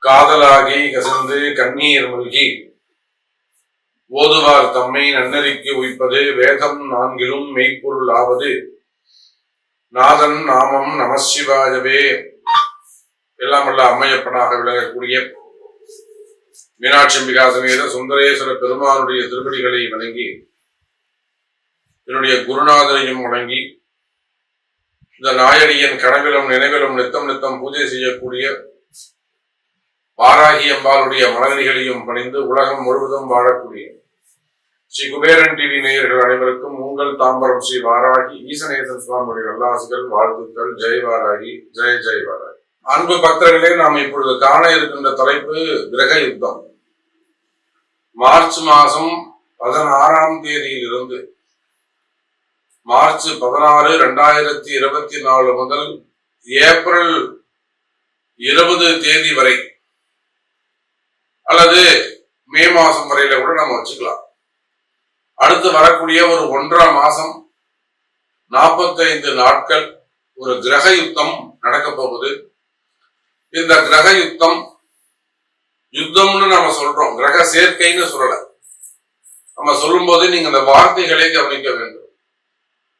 காதலாகி கசந்து கண்ணீர் முழுகி ஓதுவார் தம்மை நன்னறிக்கு உய்ப்பது வேதம் நான்கிலும் மெய்ப்பொருள் ஆவது. நாதன் நாமம் நமசிவாயவே. எல்லாம் உள்ள அம்மையப்பனாக விளங்கக்கூடிய மீனாட்சி அம்பிகாசமேத சுந்தரேஸ்வர பெருமானுடைய திருப்படிகளை வணங்கி என்னுடைய குருநாதரையும் வணங்கி இந்த நாயடியின் கனவிலும் நினைவிலும் நித்தம் நித்தம் பூஜை செய்யக்கூடிய வாராகி அம்பாளுடைய மலரிகளையும் பணிந்து உலகம் முழுவதும் வாழக்கூடிய ஸ்ரீ குபேரன் டிவி நேயர்கள் அனைவருக்கும் உங்கள் தாம்பரம் ஸ்ரீ வாராகி ஈசநேசன் சுவாமியுடைய வல்லாசுகள் வாழ்த்துக்கள். ஜெய் வாராகி ஜெய் ஜெய் வாராகி. அன்பு பக்தர்களே நாம் இப்பொழுது காண இருக்கின்ற தலைப்பு கிரக யுத்தம். மார்ச் மாதம் பதினாறாம் தேதியிலிருந்து மார்ச் பதினாறு ரெண்டாயிரத்தி இருபத்தி நாலு முதல் ஏப்ரல் இருபது தேதி வரை. அல்லது மே மாசம் வரையில கூட நம்ம வச்சுக்கலாம். அடுத்து வரக்கூடிய ஒரு ஒன்றாம் மாசம் நாற்பத்தைந்து நாட்கள் ஒரு கிரக யுத்தம் நடக்க போகுது. இந்த கிரக யுத்தம் யுத்தம்னு நம்ம சொல்றோம். கிரக சேர்க்கைன்னு சொல்லல. நம்ம சொல்லும்போது நீங்க அந்த வார்த்தைகளை கவனிக்க வேண்டும்.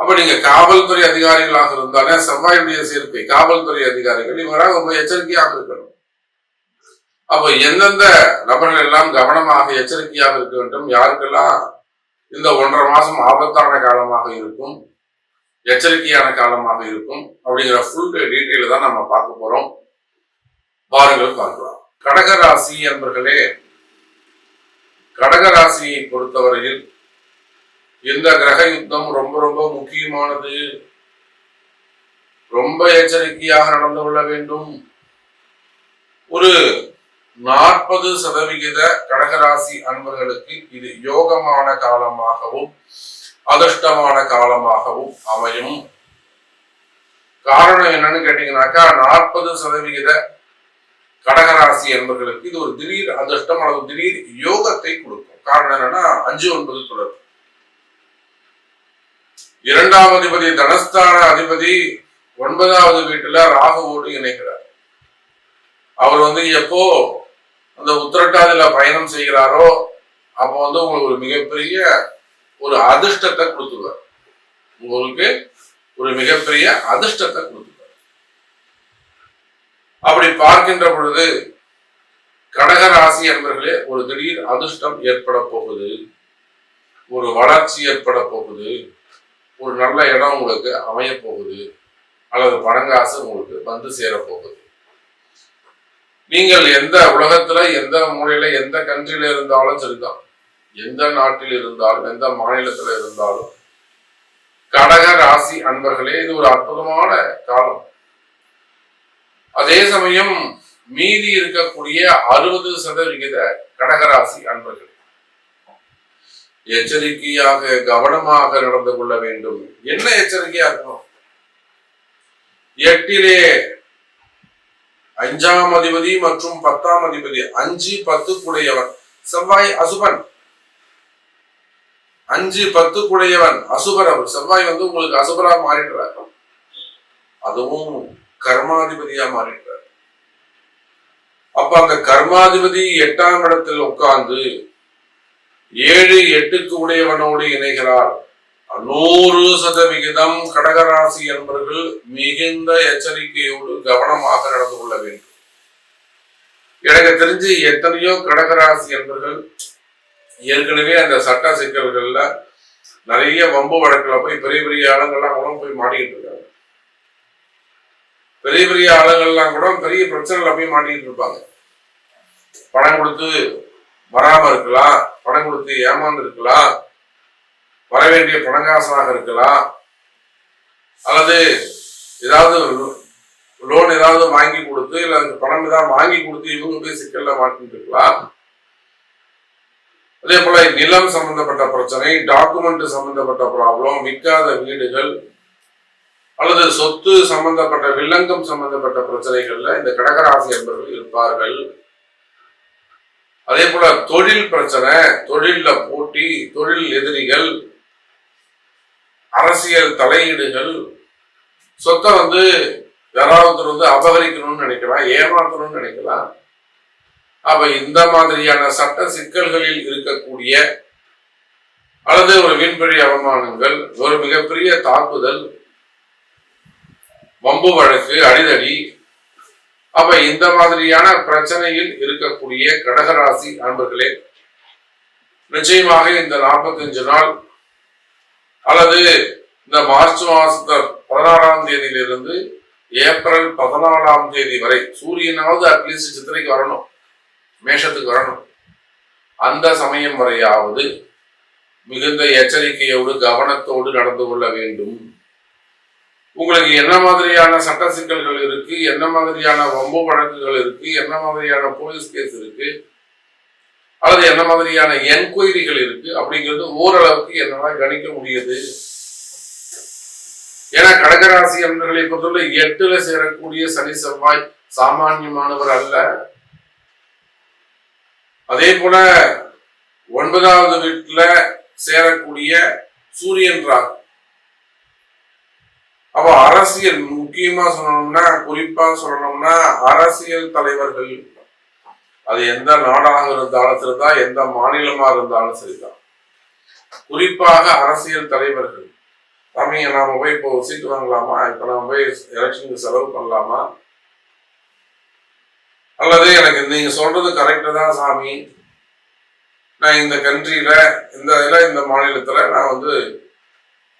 அப்ப நீங்க காவல்துறை அதிகாரிகளாக இருந்தாலே செவ்வாயுடைய சேர்க்கை காவல்துறை அதிகாரிகள் இவங்களாக ரொம்ப எச்சரிக்கையாக இருக்கணும். அப்ப எந்தெந்த நபர்கள் எல்லாம் கவனமாக எச்சரிக்கையாக இருக்க வேண்டும்? யாருக்கெல்லாம் இந்த ஒன்றரை மாசம் ஆபத்தான காலமாக இருக்கும் எச்சரிக்கையான காலமாக இருக்கும் அப்படிங்கிற ஃபுல் டீட்டெயில் தான் நம்ம பார்க்க போறோம். பாருங்கள் பார்க்கலாம். கடகராசி என்பர்களே கடகராசியை பொறுத்தவரையில் இந்த கிரக யுத்தம் ரொம்ப ரொம்ப முக்கியமானது? ரொம்ப எச்சரிக்கையாக நடந்து கொள்ள வேண்டும். ஒரு நாற்பது சதவிகித கடகராசி அன்பர்களுக்கு இது யோகமான காலமாகவும் அதிர்ஷ்டமான காலமாகவும் அமையும். காரணம் என்னன்னு கேட்டீங்கன்னாக்கா நாற்பது சதவிகித கடகராசி என்பர்களுக்கு இது ஒரு திடீர் அதிர்ஷ்டம் அல்லது திடீர் யோகத்தை கொடுக்கும். காரணம் என்னன்னா அஞ்சு ஒன்பது தொடர்பு. இரண்டாம் அதிபதி தனஸ்தான அதிபதி ஒன்பதாவது வீட்டுல ராகுவோடு இணைகிறார். அவர் வந்து எப்போ அந்த உத்திரட்டாதியில பயணம் செய்கிறாரோ அப்போ வந்து உங்களுக்கு ஒரு மிகப்பெரிய ஒரு அதிர்ஷ்டத்தை கொடுத்துருவார். உங்களுக்கு ஒரு மிகப்பெரிய அதிர்ஷ்டத்தை கொடுத்துருவார். அப்படி பார்க்கின்ற பொழுது கடக ராசி என்பர்களே ஒரு திடீர் அதிர்ஷ்டம் ஏற்பட போகுது. ஒரு வளர்ச்சி ஏற்பட போகுது. ஒரு நல்ல இடம் உங்களுக்கு அமைய போகுது அல்லது பணங்காசு உங்களுக்கு வந்து சேரப்போகுது நீங்கள் எந்த உலகத்துல எந்த மூலையில எந்த கண்ட்ரில இருந்தாலும் சரிதான். எந்த நாட்டில் இருந்தாலும் எந்த மாநிலத்துல இருந்தாலும் கடக ராசி அன்பர்களே இது ஒரு அற்புதமான காலம். அதே சமயம் மீதி இருக்கக்கூடிய அறுபது சதவிகித கடகராசி அன்பர்கள். எச்சரிக்கையாக கவனமாக நடந்து கொள்ள வேண்டும். என்ன எச்சரிக்கையா இருக்கணும்? எட்டிலே அஞ்சாம் அதிபதி மற்றும் பத்தாம் அதிபதி அஞ்சு பத்து குடையவன் செவ்வாய் அசுபன். அஞ்சு பத்து குடையவன் அசுபர் அவர். செவ்வாய் வந்து உங்களுக்கு அசுபரா மாறிடுறார். அதுவும் கர்மாதிபதியா மாறிடுறார். அப்ப அந்த கர்மாதிபதி எட்டாம் இடத்தில் உட்கார்ந்து ஏழு எட்டுக்கு உடையவனோடு இணைகிறார். நூறு சதவிகிதம் கடகராசி என்பவர்கள் மிகுந்த எச்சரிக்கையோடு கவனமாக நடந்து கொள்ள வேண்டும். எனக்கு தெரிஞ்சு எத்தனையோ கடகராசி என்பவர்கள் ஏற்கனவே அந்த சட்ட சிக்கல்கள்ல நிறைய வம்பு வழக்குல போய் பெரிய பெரிய ஆளுங்கள்லாம் கூட போய் மாட்டிக்கிட்டு இருக்காங்க. பெரிய பெரிய ஆளுங்கள்லாம் கூட பெரிய பிரச்சனைல போய் மாட்டிக்கிட்டு இருப்பாங்க. பணம் கொடுத்து வராம இருக்கலாம் பணம் கொடுத்து ஏமாந்து இருக்கலாம் வர வேண்டிய பணங்காசனாக இருக்கலாம் அல்லது ஏதாவது லோன் ஏதாவது வாங்கி கொடுத்து இல்ல அந்த பணம் ஏதாவது வாங்கி கொடுத்து இவங்க போய் சிக்கல்ல மாட்டிருக்கலாம். இருக்கலாம் அதே போல நிலம் சம்பந்தப்பட்ட பிரச்சனை டாக்குமெண்ட் சம்பந்தப்பட்ட ப்ராப்ளம் விற்காத வீடுகள் அல்லது சொத்து சம்பந்தப்பட்ட வில்லங்கம் சம்பந்தப்பட்ட பிரச்சனைகள்ல இந்த கடகராசி என்பவர்கள் இருப்பார்கள். அதே போல தொழில் பிரச்சனை தொழில்ல போட்டி தொழில் எதிரிகள் அரசியல் தலையீடுகள் சொத்தை வந்து யாராவது வந்து அபகரிக்கணும்னு நினைக்கலாம் ஏமாற்றணும்னு நினைக்கலாம். அப்ப இந்த மாதிரியான சட்ட சிக்கல்களில் இருக்கக்கூடிய அல்லது ஒரு விண்வெளி அவமானங்கள் ஒரு மிகப்பெரிய தாக்குதல் வம்பு வழக்கு அடிதடி அப்ப இந்த மாதிரியான பிரச்சனையில் இருக்கக்கூடிய கடகராசி நண்பர்களே நிச்சயமாக இந்த நாற்பத்தஞ்சு நாள் அல்லது இந்த மார்ச் மாசத்த பதினாறாம் தேதியிலிருந்து ஏப்ரல் பதினாலாம் தேதி வரை சூரியனாவது அட்லீஸ்ட் சித்திரைக்கு வரணும் மேஷத்துக்கு வரணும். அந்த சமயம் வரையாவது மிகுந்த எச்சரிக்கையோடு கவனத்தோடு நடந்து கொள்ள வேண்டும். உங்களுக்கு என்ன மாதிரியான சட்ட சிக்கல்கள் இருக்கு? என்ன மாதிரியான வம்பு வழக்குகள் இருக்கு? என்ன மாதிரியான போலீஸ் கேஸ் இருக்கு? அல்லது என்ன மாதிரியான என்கொயரிகள் இருக்கு? அப்படிங்கிறது ஓரளவுக்கு என்னால கணிக்க முடியுது. ஏன்னா கடகராசி அன்பர்களை பொறுத்தவரை எட்டுல சேரக்கூடிய சனி செவ்வாய் சாமானியமானவர் அல்ல. அதே போல ஒன்பதாவது வீட்டுல சேரக்கூடிய சூரியன் ராகு. அப்போ அரசியல் முக்கியமா சொல்லணும்னா குறிப்பா சொல்லணும்னா அரசியல் தலைவர்கள். அது எந்த நாடாக இருந்தாலும் சரிதான் எந்த மாநிலமா இருந்தாலும் சரிதான் குறிப்பாக அரசியல் தலைவர்கள். தம்பிங்க நாம போய் இப்போ சீட்டு வாங்கலாமா? இப்ப நாம போய் எலெக்ஷனுக்கு செலவு பண்ணலாமா? அல்லது எனக்கு நீங்க சொல்றது கரெக்டு தான் சாமி. நான் இந்த கண்ட்ரியில இந்த இதில் இந்த மாநிலத்துல நான் வந்து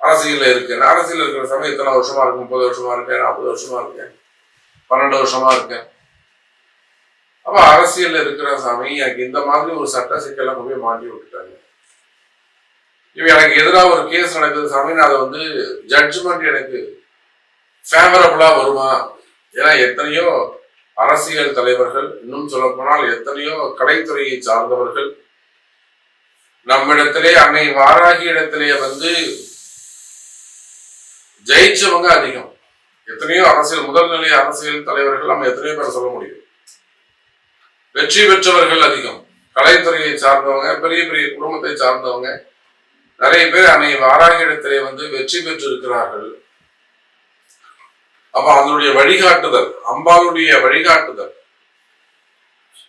அரசியல்ல இருக்கேன் அரசியல் இருக்கிற சமயம் இத்தனை வருஷமா இருக்கு முப்பது வருஷமா இருக்கேன் நாற்பது வருஷமா இருக்கேன் பன்னெண்டு வருஷமா இருக்கேன். அப்ப அரசியல்ல இருக்கிற சமயம் எனக்கு இந்த மாதிரி ஒரு சட்ட சிக்கலை போய் மாட்டி விட்டுட்டாங்க. இப்ப எனக்கு எதிராக ஒரு கேஸ் நடக்குது சமயம் அதை வந்து ஜட்ஜ்மெண்ட் எனக்கு ஃபேவரபுளா வருமா? ஏன்னா எத்தனையோ அரசியல் தலைவர்கள் இன்னும் சொல்ல போனால் எத்தனையோ கலைத்துறையை சார்ந்தவர்கள் நம்மிடத்திலே அன்னை வாராகி இடத்திலே வந்து ஜெயிச்சவங்க அதிகம். எத்தனையோ அரசியல் முதல்நிலை அரசியல் தலைவர்கள் நம்ம எத்தனையோ பேர் சொல்ல முடியும். வெற்றி பெற்றவர்கள் அதிகம். கலைத்துறையை சார்ந்தவங்க பெரிய பெரிய குடும்பத்தை சார்ந்தவங்க நிறைய பேர் அன்னை வாராகி இடத்திலே வந்து வெற்றி பெற்று இருக்கிறார்கள் அப்ப அதனுடைய வழிகாட்டுதல் அம்பாளுடைய வழிகாட்டுதல்.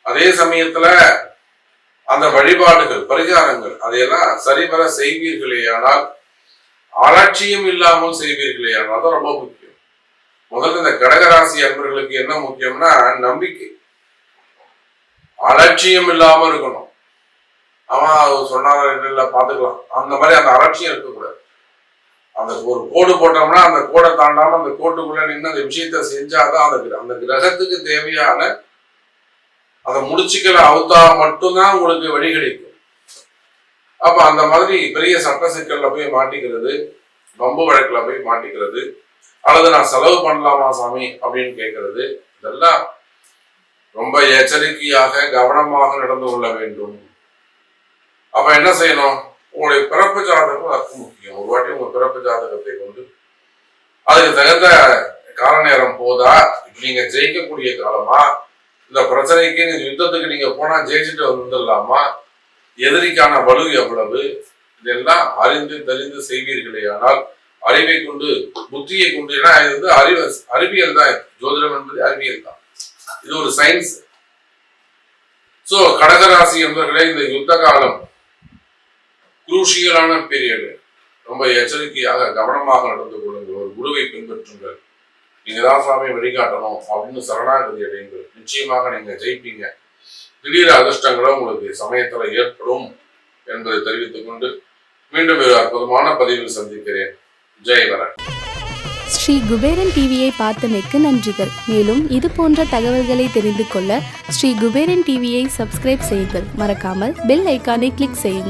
அதே சமயத்துல அந்த வழிபாடுகள் பரிகாரங்கள் அதையெல்லாம் சரிவர செய்வீர்களேயானால் அலட்சியம் இல்லாமல் செய்வீர்களே அதான் ரொம்ப முக்கியம். முதல்ல இந்த கடகராசி அன்பர்களுக்கு என்ன முக்கியம்னா நம்பிக்கை. அலட்சியம் இல்லாம இருக்கணும். அவன் அவர் சொன்னாலும் இல்லை பார்த்துக்கலாம். அந்த மாதிரி அந்த அலட்சியம் இருக்கக்கூடாது. அந்த ஒரு கோடு போட்டோம்னா அந்த கோடை தாண்டாம அந்த கோட்டுக்குள்ள நின்று அந்த விஷயத்த செஞ்சாதான் அந்த கிர- அந்த கிரகத்துக்கு தேவையான அதை முடிச்சுக்கிற அவுத்தா மட்டும்தான் உங்களுக்கு வழி கிடைக்கும். அப்ப அந்த மாதிரி பெரிய சட்ட சிக்கல்ல போய் மாட்டிக்கிறது வம்பு வழக்குல போய் மாட்டிக்கிறது அல்லது நான் செலவு பண்ணலாமா சாமி அப்படின்னு கேட்கறது இதெல்லாம் ரொம்ப எச்சரிக்கையாக கவனமாக நடந்து கொள்ள வேண்டும். அப்ப என்ன செய்யணும்? உங்களுடைய பிறப்பு ஜாதகம் அதுக்கு முக்கியம். ஒரு வாட்டி உங்க பிறப்பு ஜாதகத்தை கொண்டு அதுக்கு தகுந்த கால நேரம் போதா? இப்ப நீங்க ஜெயிக்கக்கூடிய காலமா? இந்த பிரச்சனைக்கு நீங்க யுத்தத்துக்கு நீங்க போனா ஜெயிச்சுட்டு வந்துடலாமா? எதிரிக்கான வலு எவ்வளவு? இதெல்லாம் அறிந்து தெரிந்து செய்வீர்களே. ஆனால் அறிவை கொண்டு புத்தியை கொண்டு ஏன்னா இது வந்து அறிவு அறிவியல் தான் ஜோதிடம் என்பது அறிவியல் தான். இது ஒரு சயின்ஸ் சோ கடகராசி என்பவர்களே இந்த யுத்த காலம் குரூஷியலான பீரியடு ரொம்ப எச்சரிக்கையாக கவனமாக நடந்து கொள்ளுங்கள். ஒரு குருவை பின்பற்றுங்கள். நீங்க தான் சாமி வழிகாட்டணும் அப்படின்னு சரணாகதி அடையுங்கள். நிச்சயமாக நீங்க ஜெயிப்பீங்க. திடீர் அதிர்ஷ்டங்களும் உங்களுக்கு சமயத்தில் ஏற்படும் என்பதை தெரிவித்துக் கொண்டு மீண்டும் ஒரு அற்புதமான பதிவில் சந்திக்கிறேன். ஜெய் வரன். ஸ்ரீ குபேரன் டிவியை பார்த்தமைக்கு நன்றிகள். மேலும் இது போன்ற தகவல்களை தெரிந்து கொள்ள ஸ்ரீ குபேரன் டிவியை சப்ஸ்கிரைப் செய்யுங்கள். மறக்காமல் பெல் ஐக்கானை கிளிக் செய்யுங்கள்.